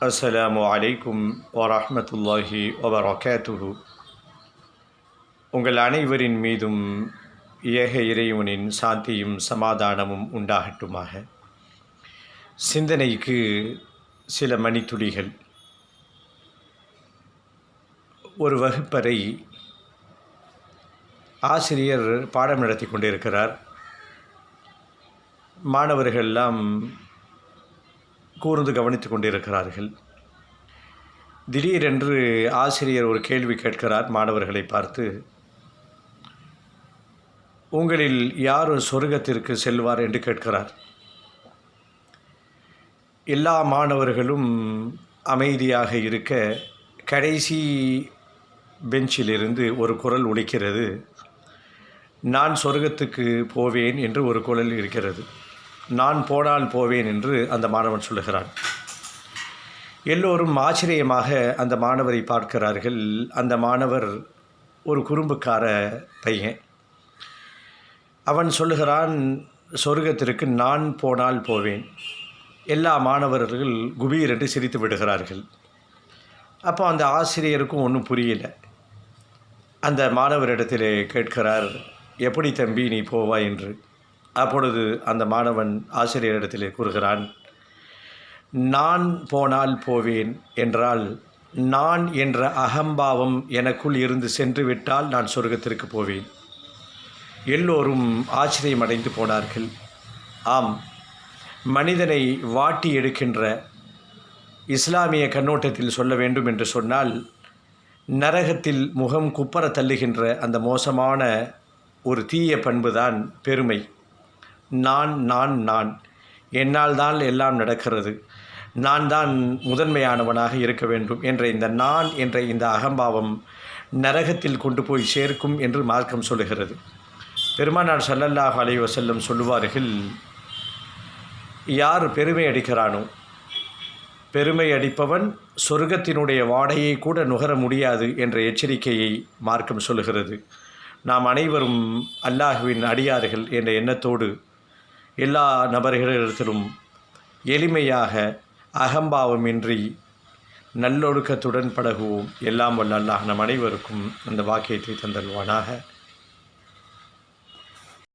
அஸ்ஸலாமு அலைக்கும் வரமத்துல்லாஹி வபரகாத்துஹு உங்கள் அனைவரின் மீதும் ஏக இறைவனின் சாந்தியும் சமாதானமும் உண்டாகட்டுமாக. சிந்தனைக்கு சில மணித்துளிகள். ஒரு வகுப்பறை ஆசிரியர் பாடம் நடத்தி கொண்டிருக்கிறார். மாணவர்கள் எல்லாம் கூர்ந்து கவனித்து கொண்டிருக்கிறார்கள். திடீரென்று ஆசிரியர் ஒரு கேள்வி கேட்கிறார் மாணவர்களை பார்த்து. உங்களில் யார் சொர்க்கத்திற்கு செல்வார்? என்று கேட்கிறார். எல்லா மாணவர்களும் அமைதியாக இருக்க கடைசி பெஞ்சிலிருந்து ஒரு குரல் ஒலிக்கிறது. நான் சொர்க்கத்துக்கு போவேன் என்று ஒரு குரல் இருக்கிறது. நான் போனால் போவேன் என்று அந்த மாணவன் சொல்லுகிறான். எல்லோரும் ஆச்சரியமாக அந்த மாணவரை பார்க்கிறார்கள். அந்த மாணவர் ஒரு குறும்புக்கார பையன். அவன் சொல்லுகிறான் சொர்க்கத்திற்கு நான் போனால் போவேன். எல்லா மாணவர்கள் குபீர் என்று சிரித்து விடுகிறார்கள். அப்போ அந்த ஆசிரியருக்கும் ஒன்றும் புரியல. அந்த மாணவரிடத்தில் கேட்கிறார் எப்படி தம்பி நீ போவாய்? என்று. அப்பொழுது அந்த மாணவன் ஆசிரியரிடத்தில் கூறுகிறான் நான் போனால் போவேன் என்றால் நான் என்ற அகம்பாவம் எனக்குள் இருந்து சென்று விட்டால் நான் சொர்க்கத்திற்கு போவேன். எல்லோரும் ஆச்சரியமடைந்து போனார்கள். ஆம் மனிதனை வாட்டி எடுக்கின்ற இஸ்லாமிய கண்ணோட்டத்தில் சொல்ல வேண்டும் என்று சொன்னால் நரகத்தில் முகம் குப்பர தள்ளுகின்ற அந்த மோசமான ஒரு தீய பண்புதான் பெருமை. நான் நான் நான். என்னால் தான் எல்லாம் நடக்கிறது? நான் தான் முதன்மையானவனாக இருக்க வேண்டும் என்ற இந்த நான் என்ற இந்த அகம்பாவம் நரகத்தில் கொண்டு போய் சேர்க்கும் என்று மார்க்கம் சொல்லுகிறது. பெருமானார் சல்லல்லாஹ் அலைஹி சொல்லுவார்கள் யார் பெருமை அடிக்கிறானோ பெருமை அடிப்பவன் சொர்க்கத்தினுடைய வாடையை கூட நுகர முடியாது என்ற எச்சரிக்கையை மார்க்கம் சொல்லுகிறது. நாம் அனைவரும் அல்லாஹுவின் அடியார்கள் என்ற எண்ணத்தோடு எல்லா நபர்களிடத்திலும் எளிமையாக அகம்பாவமின்றி நல்லொழுக்கத்துடன் பழகுவோம். எல்லாம் வல்ல அல்லாஹ் நம் அனைவருக்கும் அந்த வாக்கியத்தை தந்தல்வானாக